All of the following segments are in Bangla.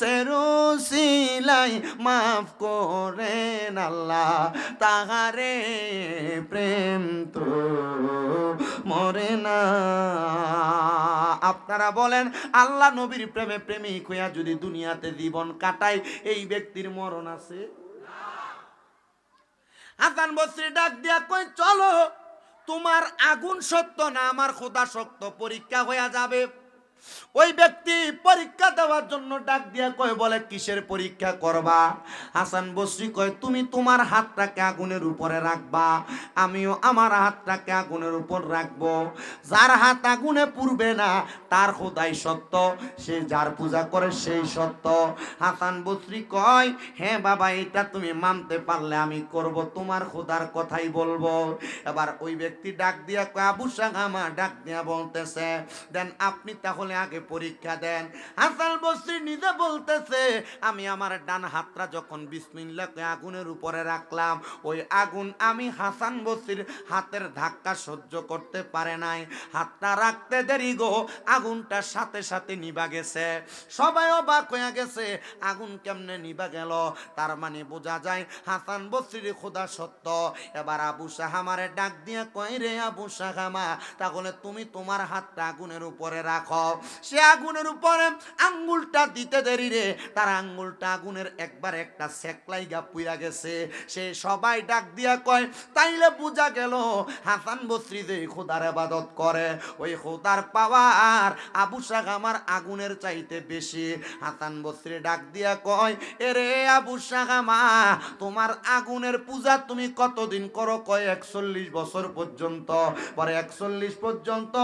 সেরুসিলাই মাফ করেন আল্লাহ, তাহারে প্রেম তো মরে না। আপনারা বলেন, আল্লাহ নবীর প্রেমে প্রেমিক হইয়া যদি দুনিয়াতে জীবন কাটায়, এই ব্যক্তির মরণ আছে? হাসান বসরি ডাক দিয়া কই চলো, তোমার আগুন সত্য না, আমার খোদা শক্ত পরীক্ষা হইয়া যাবে। ওই ব্যক্তি পরীক্ষা দেওয়ার জন্য ডাক দিয়া কয়, বলে, কিসের পরীক্ষা করবা? হাসান বসরি কয়, তুমি তোমার হাতটাকে আগুনের উপরে রাখবা। আমিও আমার হাতটাকে আগুনের উপর রাখব। যার হাত আগুনে পুরবে না, তার খোদাই সত্য। সে যার পূজা করে, সেই সত্য। হাসান বসরি কয় হ্যাঁ বাবা, এটা তুমি মানতে পারলে আমি করব। তোমার খোদার কথাই বলব। এবার ওই ব্যক্তি ডাক দিয়া কয়, আবু সাগামা ডাক দিয়া বলতেছে, দেন আপনি তাহলে আগে পরীক্ষা দেন। হাসান বসরি নিজে বলতেছে, আমি আমার ডান হাতটা যখন বিসমিল্লাকে আগুনের উপরে রাখলাম, ওই আগুন আমি হাসান বসরির হাতের ধাক্কা সহ্য করতে পারে নাই। হাতটা রাখতে দেরি গো, আগুনটা সাথে সাথে নিবা গেছে। সবাই অবাক হয়ে গেছে, আগুন কেমনে নিবা গেল? তার মানে বোঝা যায় হাসান বসরির খোদা সত্য। এবার আবু সাহামারে ডাক দিয়ে কই রে আবু সাহামা তাহলে তুমি তোমার হাতটা আগুনের উপরে রাখো। সে আগুনের উপরে আঙ্গুলটা দিতে দেরি রে। তার আঙ্গুলটা আগুনের একবার একটা সেকলাই গা গেছে। সে সবাই ডাক দিয়া কয়, তাইলে বোঝা গেল, হাসান বসরি যে খোদার আবাদত করে, ওই খোদার পাওয়ার আবু সাগামার আগুনের চাইতে বেশি। হাসান বসরি ডাক দিয়া কয়, এরে আবু সাগামা তোমার আগুনের পূজা তুমি কতদিন করো? কয়, একচল্লিশ বছর পর্যন্ত। পরে একচল্লিশ পর্যন্ত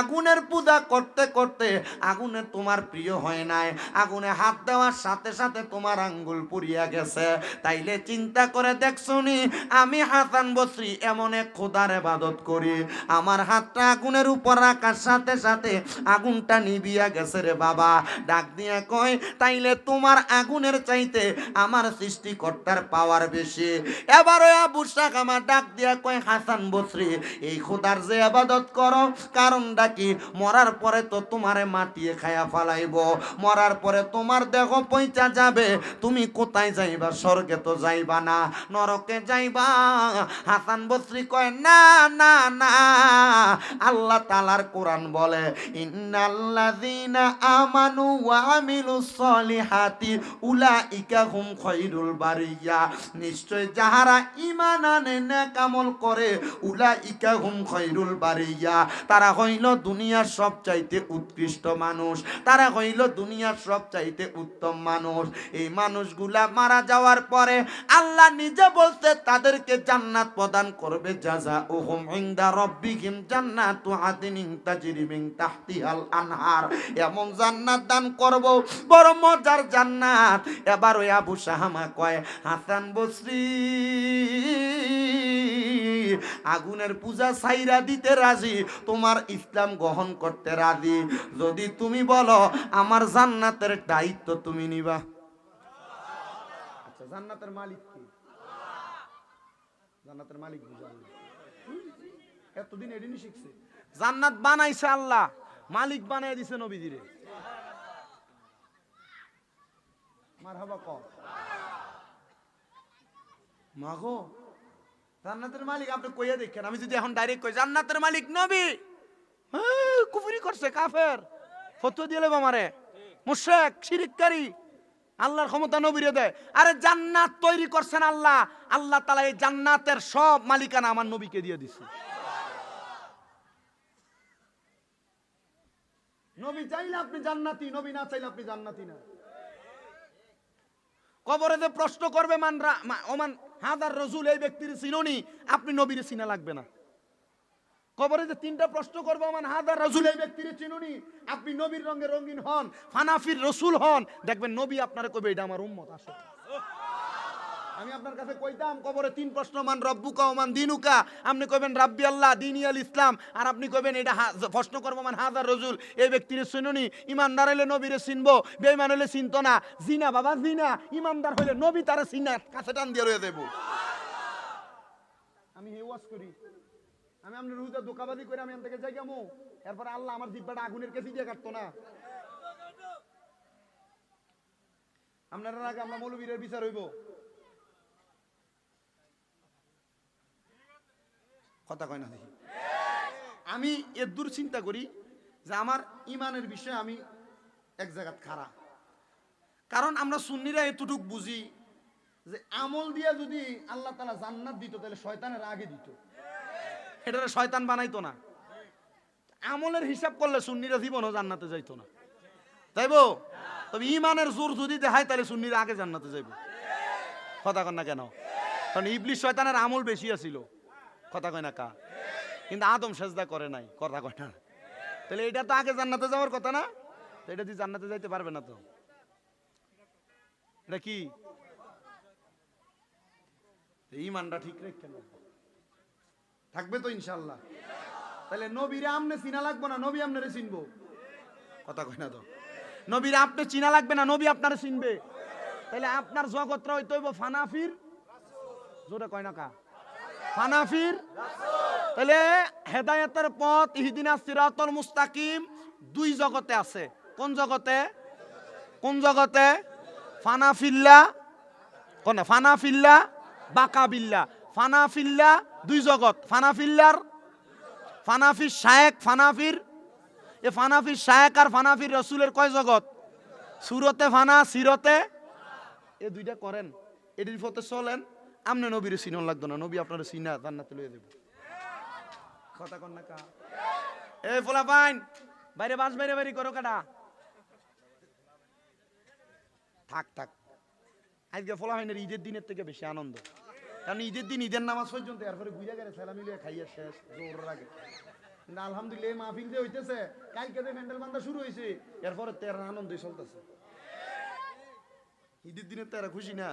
আগুনের পূজা করতে করতে আগুনে তোমার প্রিয় হয় নাই। আগুনে হাত দেওয়ার সাথে সাথে তোমার আঙ্গুল পুড়িয়া গেছে। তাইলে চিন্তা করে দেখছনি, আমি হাসান বসরি এমন এক খোদার এবাদত করি। আমার হাতটা আগুনের উপর রাখার সাথে সাথে আগুনটা নিবিয়া গেছে রে বাবা। ডাক দিয়ে কয়, তাইলে তোমার আগুনের চাইতে আমার সৃষ্টিকর্তার পাওয়ার বেশি। এবার ওই আবু শাক আমার ডাক দিয়া কয়, হাসান বসরি, এই খোদার যে আবাদত করো, কারণটা কি? মরার পরে তো তোমারে মাটিয়ে খায়া ফালাইব। মরার পরে তোমার দেহ পয়সা যাবে। তুমি কোথায় যাইবা? স্বর্গে তো যাইবা না, নরকে যাইবা। হাসান বসরি কয়, না না না। আল্লাহ তালার কোরআন বলে, ইন্নাল্লাযীনা আমানু ওয়া আমিলুস সলিহাতি উলাইকা হুম খায়রুল বারিয়া। নিশ্চয় যাহারা ঈমান আনে নেক আমল করে, উলাইকা হুম খায়রুল বারিয়া। তারা হইল দুনিয়ার সবচাইতে উৎকৃষ্ট মানুষ। তারা হইল দুনিয়ার সবচাইতে উত্তম মানুষ। এই মানুষগুলা মারা যাওয়ার পরে আল্লাহ নিজে বলতে তাদেরকে জান্নাত প্রদান করবে যাজা ওহুম ইনদা রব্বিহিম জান্নাতু তাহতিহাল আনহার। এমন জান্নাত দান করব, বড় মজার জান্নাত। এবার ওই আবু সাহামা কয়, হাসান বসরি, আগুনের পূজা সাইরা দিতে রাজি, তোমার ইসলাম গ্রহণ করতে রাজি। যদি তুমি বলো, আমার জান্নাতের দায়িত্ব তুমি নিবা। আচ্ছা জান্নাতের মালিক কি? জান্নাতের মালিক বুঝাল এতদিন এডিনি শিখছে। জান্নাত বানাইছে আল্লাহ, মালিক বানাই দিছে নবীজিরে। মারহাবা কম মাগো, জান্নাতের মালিক আপনি কইয়া দেখেন, আমি যদি এখন ডাইরেক্ট কই, জান্নাতের মালিক নবী। কুফরি করছে, কাফের। ফতুয়া দিয়ে লেব আমারে। মুশেক শিরিককারী। আল্লাহর ক্ষমতা নবীরে দেয়। আরে জান্নাত তৈরি করছেন আল্লাহ। আল্লাহ তালা এই জান্নাতের সব মালিকানা আমার নবীকে দিয়ে দিছে। নবী চাইলে আপনি জান্নাতি, নবী না চাইলে আপনি জান্নাতি না। কবরে যে প্রশ্ন করবে মানরা ওমান হাজার রসুল এই ব্যক্তির চিননি, আপনি নবীর চিনা লাগবে না। কবরে যে তিনটা প্রশ্ন করব আমার হাজার রসুল এই ব্যক্তির চিনুনি? আপনি নবীর রঙে রঙিন হন, ফানাফির রসুল হন। দেখবেন নবী আপনার কবে এটা আমার উম্মত, আসে। আমি আপনার কাছে কইতাম, কবরে তিন প্রশ্ন, মান রব্বুকা ওমান দিনুকা? আপনি কইবেন, রাব্বি আল্লাহ, দিন আল ইসলাম। আর আপনি কইবেন, এটা প্রশ্ন করব, মান হাজার রসুল এই ব্যক্তির শুনুনি ইমানদার হইলে নবীরে চিনবো বেইমান হইলে চিনতো না। জিনা, বাবা, জিনা। ইমানদার হইলে নবী তারা চিনা কাছে টান দিয়ে রয়ে দেবো আমি হে ওয়াজ করি আমি আপনার রুহুতে দোকাবাজি করে আমি এখান থেকে যাই গামো এরপরে আল্লাহ আমার জিব্বাটা আগুনের কেসি দিয়ে কাটতো না। আপনার আগে আমরা মৌলবীরের বিচার হইব। কথা কয় না দেখি। আমি এর দূর চিন্তা করি যে আমার ইমানের বিষয়ে আমি এক জায়গাত খাড়া। কারণ আমরা সুন্নিরা এতটুক বুঝি যে আমল দিয়া যদি আল্লাহ তালা জান্নাত দিত, তাহলে শয়তানের আগে দিত। এটারে শয়তান বানাইতো না। আমলের হিসাব করলে সুন্নিরা জীবনও জান্নাতে যাইতো না। তাইবো? তবে ইমানের জোর যদি দেখায়, তাহলে সুন্নিরা আগে জান্নাতে যাইব। কথা কন না কেন? কারণ ইবলিশ শয়তানের আমল বেশি আছিল। কথা কয় না কা? কিন্তু আদম সেজদা করে নাই, কথা কয় না। তাহলে এটা তো আগে জান্নাতে যাওয়ার কথা না? তো এটা দিয়ে জান্নাতে যাইতে পারবে না তো। এটা কি? ইমানটা ঠিক রেখে না থাকবে তো ইনশাল্লাহ তাহলে নবীরে আমনে চিনা লাগবে না, নবী আপনারে চিনবো? কথা কয় না তো। নবীরে আপনি চিনা লাগবে না, নবী আপনারে চিনবে। তাহলে আপনার জগৎটা হইতে হইব ফানাফির। জোরে কয় না কা? ফানাফির। তাহলে হেদায়েতের পথ ইহদিনা সিরাতুল মুস্তাকিম দুই জগতে আছে। কোন জগতে? কোন জগতে? ফানাফিল্লা। কোন ফানাফিল্লা? বাকাবিল্লা। ফানাফিল্লা দুই জগৎ, ফানাফিল্লার, ফানাফির শায়েক, ফানাফির, এ ফানাফির শায়েক আর ফানাফির রসুলের কয় জগৎ? সুরতে ফানা, সিরতে? এ দুইটা করেন। এটির পথে চলেন। আমনে নবীর চিনন লাগতো না। নবী আপনার চিনা, জান্নাতে লইয়া দেব কথা কন না ফোলা পাইন, বাইরে বাস বাইরে বাইরে করো কাটা। থাক থাক। আজকে ফলা না ঈদের দিনের থেকে বেশি আনন্দ। কারণ ঈদের দিন, ঈদের নামাজ পর্যন্ত, এরপরে ঘুরে গেলে ছেলা মিলিয়ে খাইয়া শেষ জোর আগে। কিন্তু আলহামদুলিল্লাহ মাহফিল যে হইতেছে, কালকে যে প্যান্ডেল বান্ধা শুরু হয়েছে এরপরে তের আনন্দই চলতেছে। ঈদের দিনের তো এরা খুশি না।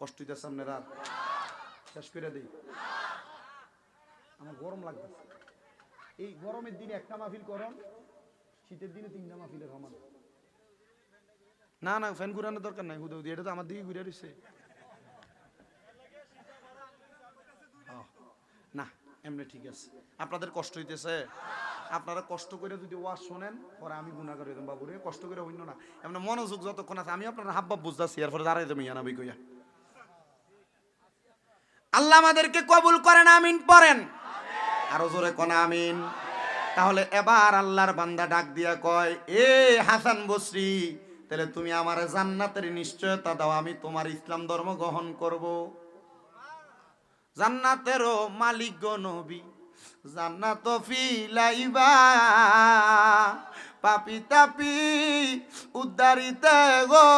কষ্ট হইতেছে আপনার রাত। শেষ করে দিই। আমার গরম লাগতেছে। এই গরমের দিনে একটা মাহফিল করন, শীতের দিনে তিনটা মাহফিলের সমান। না না ফ্যান ঘুরানোর দরকার নাই, হুদা এটা তো আমার দিকে ঘুরে রয়েছে না, এমনি ঠিক আছে। আপনাদের কষ্ট হইতেছে। আপনারা কষ্ট করে যদি ওয়াজ শোনেন, পরে আমি গুণা করে দেবো বাবুরে, কষ্ট করে হইল না। এমনি মনোযোগ যতক্ষণ আছে, আমি আপনার হাব্বাব বুঝতেছি, এরপরে দাঁড়াই দেবো ইয়ানাবি কইয়া। আল্লাহ আমাদেরকে কবুল করেন, আমিন পড়েন। আরও জোরে কোন আমিন। তাহলে এবার আল্লাহর বান্দা ডাক দিয়া কয়, এ হাসান বসরি তাহলে তুমি আমার জান্নাতের নিশ্চয়তা দাও, আমি তোমার ইসলাম ধর্ম গ্রহণ করব। জান্নাতেরও মালিক গো নবী, জান্নাত ফিলাইবা। পাপি তাপি উদ্ধারিতে গো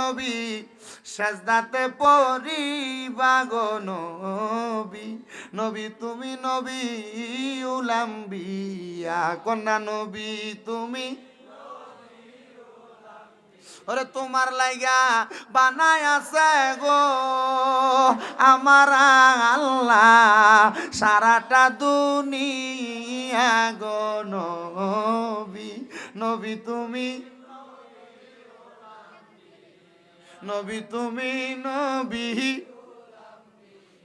নবী, সাজদাতে পরিবা গো নবী। নবী তুমি নবী উলাম্বিয়া কন্যা নবী তুমি ওরে তোমার লাইগা বানায় আছে গো আমার আল্লাহ, সারাটা দুনিয়া গো নবী নবী তুমি নবী তুমি নবী।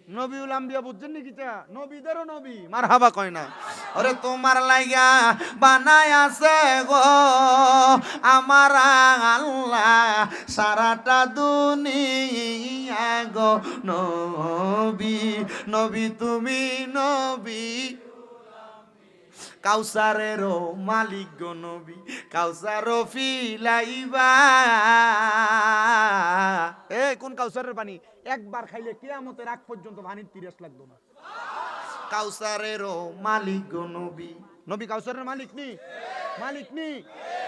নবী আম্বিয়া বুঝছেন নাকি চা? নবীদেরও নবী মার হাবা কয় না। ওরে তোমার লাইগা বানায় আছে গো, আমার আল্লাহ সারাটা দুনিয়া গো, নবী নবী তুমি নবী। কাউসারেরও মালিক গো নবী, কাউসারও ফিলাইবা। এ, কোন কাউসারের পানি? একবার খাইলে কিয়ামতের আগ পর্যন্ত পানির তিরাস লাগতো না। কাউসারেরও মালিক গো নবী। নবী কাউসারের মালিক নি? মালিক নি?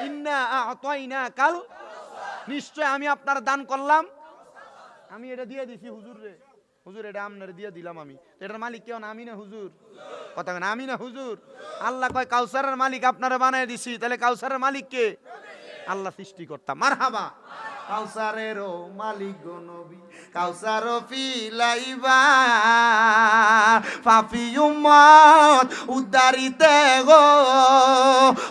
ইন্না আতাইনা কাল নিশ্চয় আমি আপনার দান করলাম। আমি এটা দিয়ে দিছি হুজুর রে। হুজুর, এটা আপনার দিয়ে দিলাম আমি। এটার মালিক কেউ না, আমি না হুজুর। কথা আমি না, হুজুর। আল্লাহ কয়, কাউসারের মালিক আপনারা বানায় দিছি। তাহলে কাউসারের মালিক কে? আল্লাহ সৃষ্টি করতাম মার হাবা কাউসারেরও মালিক গো নবী পিলাইবা পাপি উম্মত উদ্ধারিতে গো।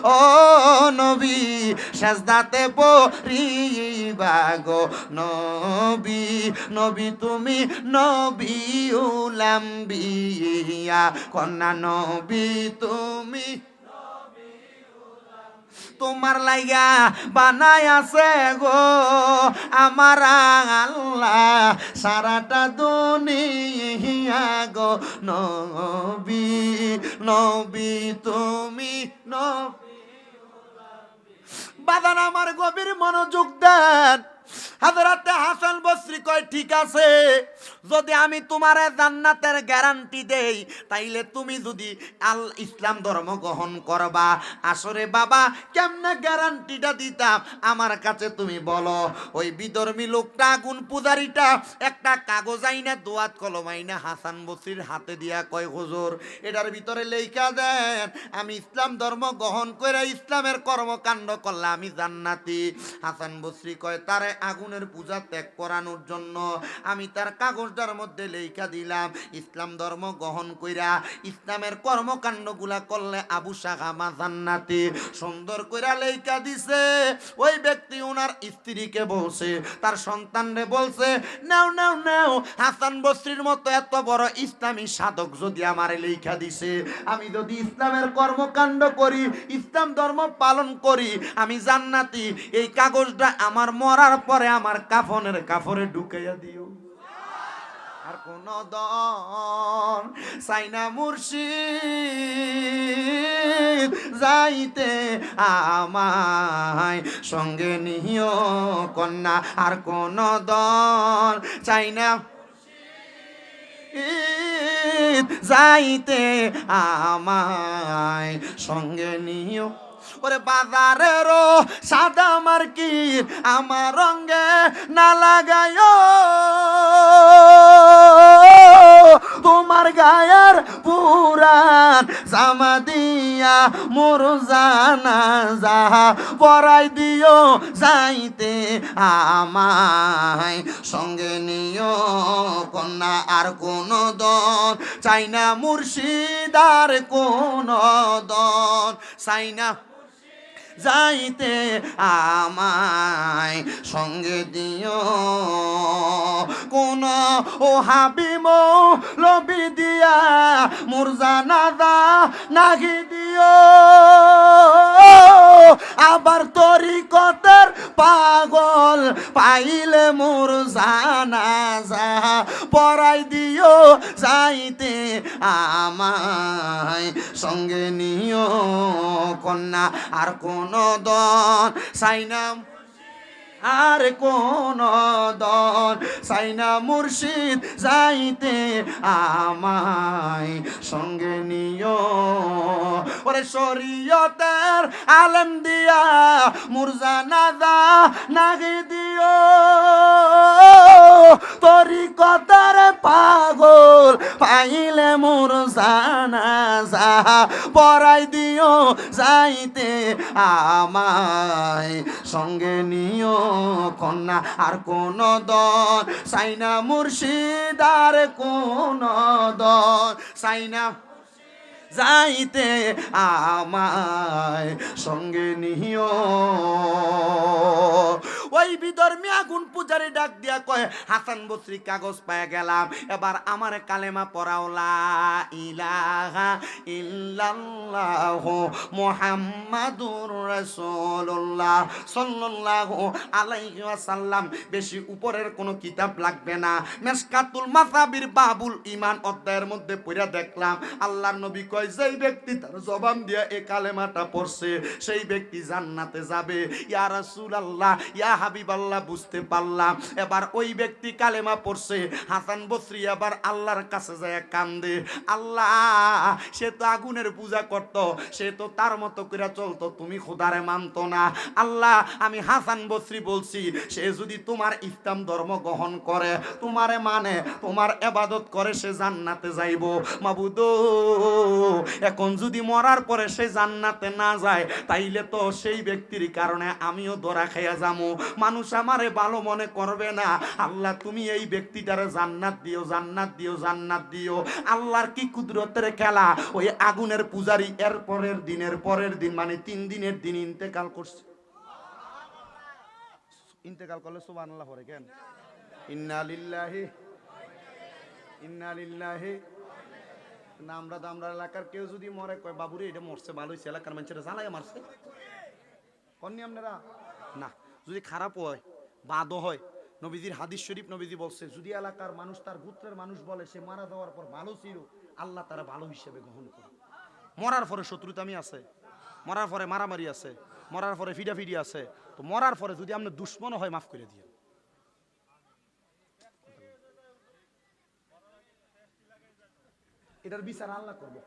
ও নবী, সাজদাতে পরিবা গো নবী। নবী তুমি নবী উলাম্বিয়া, কন্যা নবী তুমি তোমার লাইগা বানাই আছে গো। আমার আল্লাহ সারাটা দুনিয়া গো। নবী নবী, তুমি, নবী। বাদান আমার গভীর মনোযোগ দেন। হাজরাতে হাসান বসরি কয়, ঠিক আছে, যদি আমি তোমার জান্নাতের গ্যারান্টি দেই, তাইলে তুমি যদি আল ইসলাম ধর্ম গ্রহণ করবা। আসরে বাবা, কেমনে গ্যারান্টিটা দিতাম? আমার কাছে তুমি বলো, ওই বিধর্মী লোকটা, আগুন পূজারিটা, একটা কাগজ আইনা দোয়াত কলম আইনা হাসান বসরির হাতে দিয়া কয়, হুজুর, এটার ভিতরে লেখা দেন, আমি ইসলাম ধর্ম গ্রহণ করে ইসলামের কর্মকাণ্ড করলে আমি জান্নাতি। হাসান বসরি কয়, তারে আগুনের পূজা ত্যাগ করানোর জন্য আমি তার কাগজটার মধ্যে লেখা দিলাম। ইসলাম ধর্ম গ্রহণ কইরা ইসলামের কর্মকাণ্ডগুলা করলে আবু সাহামা জান্নাতি সুন্দর কইরা লেখা দিছে। ওই ব্যক্তি ওনার স্ত্রীকে বলছে, তার সন্তানরে বলছে, নাও নাও নাও, হাসান বস্রির মতো এত বড় ইসলামী সাধক যদি আমার লেখা দিছে, আমি যদি ইসলামের কর্মকাণ্ড করি, ইসলাম ধর্ম পালন করি, আমি জান্নাতি, এই কাগজটা আমার মরার পরে আমার কাফনের কাফরে ঢুকাইয়া দিও। আর কোন দন সাইনা মুর্শিদ যাইতে আমায় সঙ্গে নিও কন্যা। আর কোন দন চাইনা যাইতে আমায় সঙ্গে নিও ওরে বাজারেরও সাদা মার্কিট আমার রঙ্গে না লাগায় তোমার গায়ের পুরান জামা দিয়া মোর জানা যাহা পরাই দিও যাইতে আমায়। সঙ্গে নিও কন্যা, আর কোন দন। চাই না মুর্শিদার কোন দন। চাই না যাইতে আমায় সঙ্গে দিও। কোন ও হাবিম লবি দিয়া মুরজানাদা নাগি দিও। আবার তরিকতের পাগল পাইলে মোর জানা যা পড়াই দিও। যাইতে আমায় সঙ্গে নিও। কন্যা, আর কোন দন সাইনাম আর কোন দল সাইনা মুর্শিদ যাইতে আমায় সঙ্গে নিও। ওরে শরীয়তের আলম দিয়া মুরজানাদা নাগে দিও তরিকতার পাগল, পাইলে মোর জানা যা পড়াই দিও যাইতে আমায়। সঙ্গে নিও কন্যা, আর কোন দন সাইনা মুর্শিদ আর কোন দন সাইনা যাইতে আমায়। সঙ্গে নিও ওই বিধর্মী আগুন পূজারি ডাক দিয়া কয় হাসান বসরি কাগজ পায় গেলাম, এবার আমার কালেমা পড়াওলা ইলাহা ইল্লাল্লাহু মুহাম্মাদুর রাসূলুল্লাহ সাল্লাল্লাহু আলাইহি ওয়াসাল্লাম। বেশি উপরের কোনো কিতাব লাগবে না। মেসকাতুল মাসাবির বাবুল ইমান অধ্যায়ের মধ্যে পড়ে দেখলাম, আল্লাহর নবী কয়, যেই ব্যক্তি তার জবান দিয়া এ কালেমাটা পড়ছে, সেই ব্যক্তি জান্নাতে যাবে। ইয়া রাসূলুল্লাহ, ইয়া হাবিবাল্লাহ বুঝতে পারলাম। এবার ওই ব্যক্তি কালেমা পড়ছে। হাসান বসরি আবার আল্লাহর কাছে যায় কান্দে। আল্লাহ, সে তো আগুনের পূজা করত, সে তো তার মতো করে চলতো, তুমি খোদারে মানতো না। আল্লাহ, আমি হাসান বসরি বলছি, সে যদি তোমার ইসলাম ধর্ম গ্রহণ করে, তোমারে মানে তোমার এবাদত করে, সে জান্নাতে যাইব। মাবুদ, এখন যদি মরার পরে সে জান্নাতে না যায়, তাইলে তো সেই ব্যক্তির কারণে আমিও ধরা খাইয়া যামু। মানুষ আমারে ভালো মনে করবে না। আল্লাহ, তুমি এই ব্যক্তিটারে জান্নাত দিও জান্নাত দিও জান্নাত দিও। আল্লাহর কি কুদরতের খেলা? ওই আগুনের পূজারি এর পরের দিনের পরের দিন মানে তিন দিনের দিন ইন্তেকাল করছে। ইন্তেকাল করলে সুবান আল্লাহ পরে কেন? ইন্না লিল্লাহি ইন্না লিল্লাহি। না, আমরা তো আমরা এলাকার কেউ যদি মরে, কয়, বাবুরে, এটা মরছে, ভালো হয়েছে এলাকার মানুষেরা জানাই মারছে। কননি আপনারা? না। যদি খারাপ হয় বাদও হয়, নবীজির হাদিস শরীফ নবীজি বলছে যদি এলাকার মানুষ তার গোত্রের মানুষ বলে, সে মারা যাওয়ার পর ভালো ছিল, আল্লাহ তারা ভালো হিসেবে গ্রহণ করে মরার পরে শত্রুতামি আছে, মরার পরে মারামারি আছে, মরার পরে ফিডাফিডি আছে, তো মরার পরে যদি আপনার দুশ্মন হয়, মাফ করে দিয়ে এটার বিচার আল্লাহ করবে।